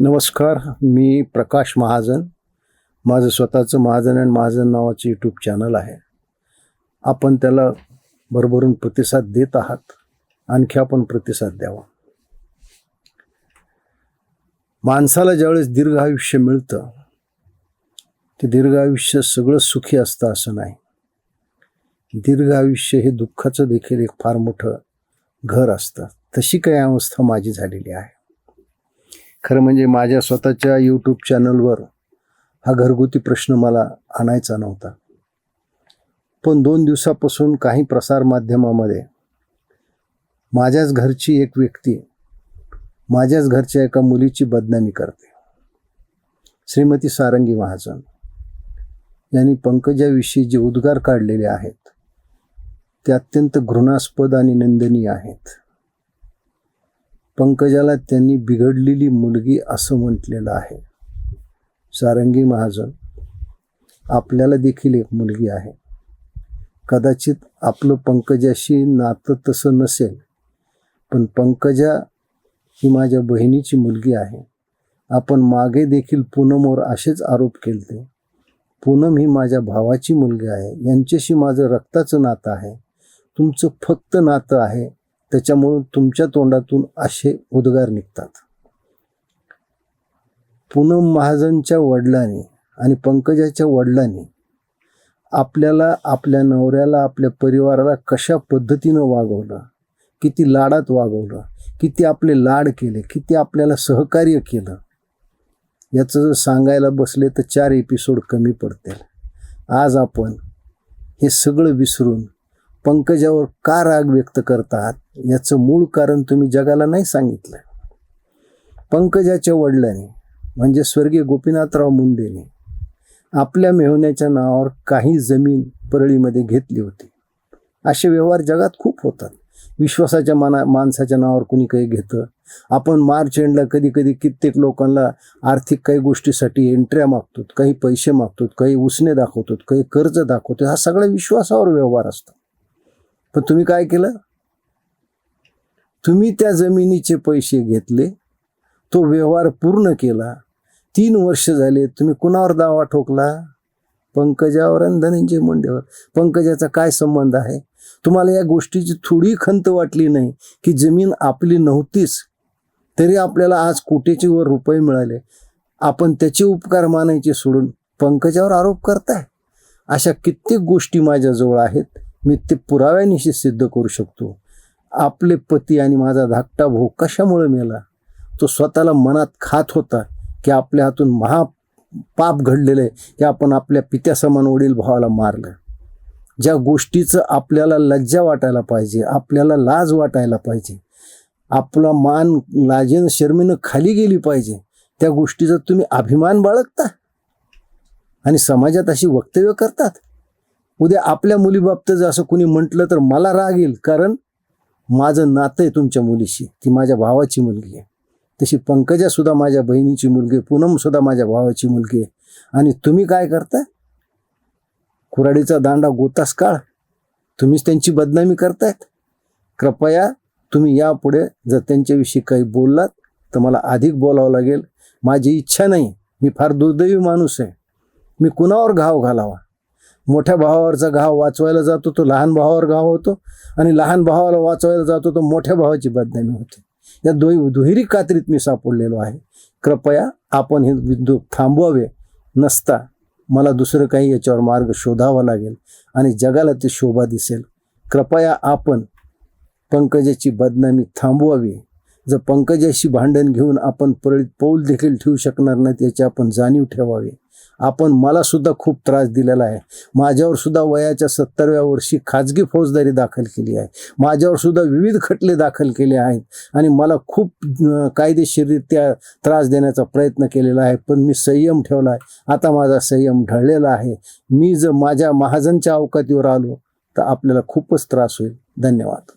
नमस्कार मी प्रकाश महाजन. माझं स्वतःचं महाजन अँड महाजन नावाचं यूट्यूब चॅनल आहे. आपण त्याला भरभरून प्रतिसाद देत आहात. आणखी आपण प्रतिसाद द्यावा. माणसाला ज्यावेळेस दीर्घ आयुष्य मिळतं ते दीर्घ आयुष्य सगळं सुखी असतं असं नाही. दीर्घ आयुष्य हे दुःखाचं देखील एक फार मोठं घर असतं. तशी काही अवस्था माझी झालेली आहे. खरं म्हणजे माझ्या स्वतःच्या यूट्यूब चॅनलवर हा घरगुती प्रश्न मला आणायचा नव्हता. पण दोन दिवसापासून काही प्रसारमाध्यमामध्ये माझ्याच घरची एक व्यक्ती माझ्याच घरच्या एका मुलीची बदनामी करते. श्रीमती सारंगी महाजन यांनी पंकजाविषयी जे उद्गार काढलेले आहेत ते अत्यंत घृणास्पद आणि निंदनीय आहेत. पंकजाला त्यांनी बिघडलेली मुलगी असं म्हटलेलं आहे. सारंगी महाजन आपल्याला देखील एक मुलगी आहे. कदाचित आपलं पंकजाशी नातं तसं नसेल पण पंकजा ही माझ्या बहिणीची मुलगी आहे. आपण मागे देखील पूनमवर असेच आरोप केले पूनम ही माझ्या भावाची मुलगी आहे. यांच्याशी माझं रक्ताचं नातं आहे. तुमचं फक्त नातं आहे. त्याच्यामुळं तुमच्या तोंडातून असे उद्गार निघतात. पूनम महाजनच्या वडिलांनी आणि पंकजाच्या वडिलांनी आपल्याला आपल्या नवऱ्याला आपल्या परिवाराला कशा पद्धतीनं वागवलं? किती लाडात वागवलं? किती आपले लाड केले? किती आपल्याला सहकार्य केलं? याचं जर सांगायला बसले तर चार एपिसोड कमी पडतील. आज आपण हे सगळं विसरून पंकजावर का राग व्यक्त करतात याचं मूळ कारण तुम्ही जगाला नाही सांगितलं पंकजाच्या वडिलांनी म्हणजे स्वर्गीय गोपीनाथराव मुंडेने आपल्या मेहण्याच्या नावावर काही जमीन परळीमध्ये घेतली होती. असे व्यवहार जगात खूप होतात. विश्वासाच्या माना माणसाच्या नावावर कुणी काही घेतं? आपण मार्च एंडला कधी कधी कित्येक लोकांना आर्थिक काही गोष्टीसाठी एंट्र्या मागतो काही पैसे मागतो काही उसने दाखवतो काही कर्ज दाखवतो हा सगळा विश्वासावर व्यवहार असतो. पण तुम्ही काय केलं? तुम्ही त्या जमिनीचे पैसे घेतले तो व्यवहार पूर्ण केला तीन वर्ष झाले तुम्ही कुणावर दावा ठोकला? पंकजावर आणि धनंजय मुंडेवर. पंकजाचा काय संबंध आहे? तुम्हाला या गोष्टीची थोडी खंत वाटली नाही की जमीन आपली नव्हतीच तरी आपल्याला आज कोटीचे वर रुपये मिळाले. आपण त्याचे उपकार मानायचे सोडून पंकजावर आरोप करताय? अशा कित्येक गोष्टी माझ्याजवळ आहेत. मी ते पुराव्यानिशी सिद्ध करू शकतो. आपले पती आणि माझा धाकटा भाऊ कशामुळे मेला? तो स्वतःला मनात खात होता की आपल्या हातून महा पाप घडलेलं आहे की आपण आपल्या पित्यासमान वडील भावाला मारलं. ज्या गोष्टीचं आपल्याला लज्जा वाटायला पाहिजे आपल्याला लाज वाटायला पाहिजे आपला मान लाजेनं शर्मेनं खाली गेली पाहिजे त्या गोष्टीचा तुम्ही अभिमान बाळगता? आणि समाजात अशी वक्तव्य करतात? उद्या आपल्या मुलीबाबत जर असं कुणी म्हटलं तर मला राग येईल कारण माझं नातं आहे तुमच्या मुलीशी ती माझ्या भावाची मुलगी आहे. तशी पंकजा सुद्धा माझ्या बहिणीची मुलगी आहे पूनम सुद्धा माझ्या भावाची मुलगी आहे. आणि तुम्ही काय करता कुराडीचा दांडा गोतास काळ तुम्हीच त्यांची बदनामी करतायत. कृपया तुम्ही यापुढे जर त्यांच्याविषयी काही बोललात तर मला अधिक बोलावं लागेल. माझी इच्छा नाही. मी फार दुर्दैवी माणूस आहे. मी कुणावर घाव घालावा? मोठ्या भावावरचा घाव वाचवायला जातो तो लहान भावावर घाव होतो आणि लहान भावाला वाचवायला जातो तो मोठ्या भावाची बदनामी होते. या दोही दुहेरी कात्रीत मी सापडलेलो आहे. कृपया आपण हे विद्युत थांबवावे. नसता मला दुसरं काही याच्यावर मार्ग शोधावा लागेल आणि जगाला ती शोभा दिसेल. कृपया आपण पंकजाची बदनामी थांबवावी. जर पंकजाशी भांडण घेऊन आपण परळीत पौल देखील ठेवू शकणार नाहीत याची आपण जाणीव ठेवावी. आपण मला सुद्धा खूप त्रास दिलेला आहे. माझ्यावर सुद्धा वयाच्या सत्तरव्या वर्षी खाजगी फौजदारी दाखल केली आहे. माझ्यावर सुद्धा विविध खटले दाखल केले आहेत. आणि मला खूप कायदेशीररित्या त्रास देण्याचा प्रयत्न केलेला आहे. पण मी संयम ठेवला आहे. आता माझा संयम ढळलेला आहे. मी जर माझ्या महाजनच्या अवकातीवर आलो तर आपल्याला खूपच त्रास होईल. धन्यवाद.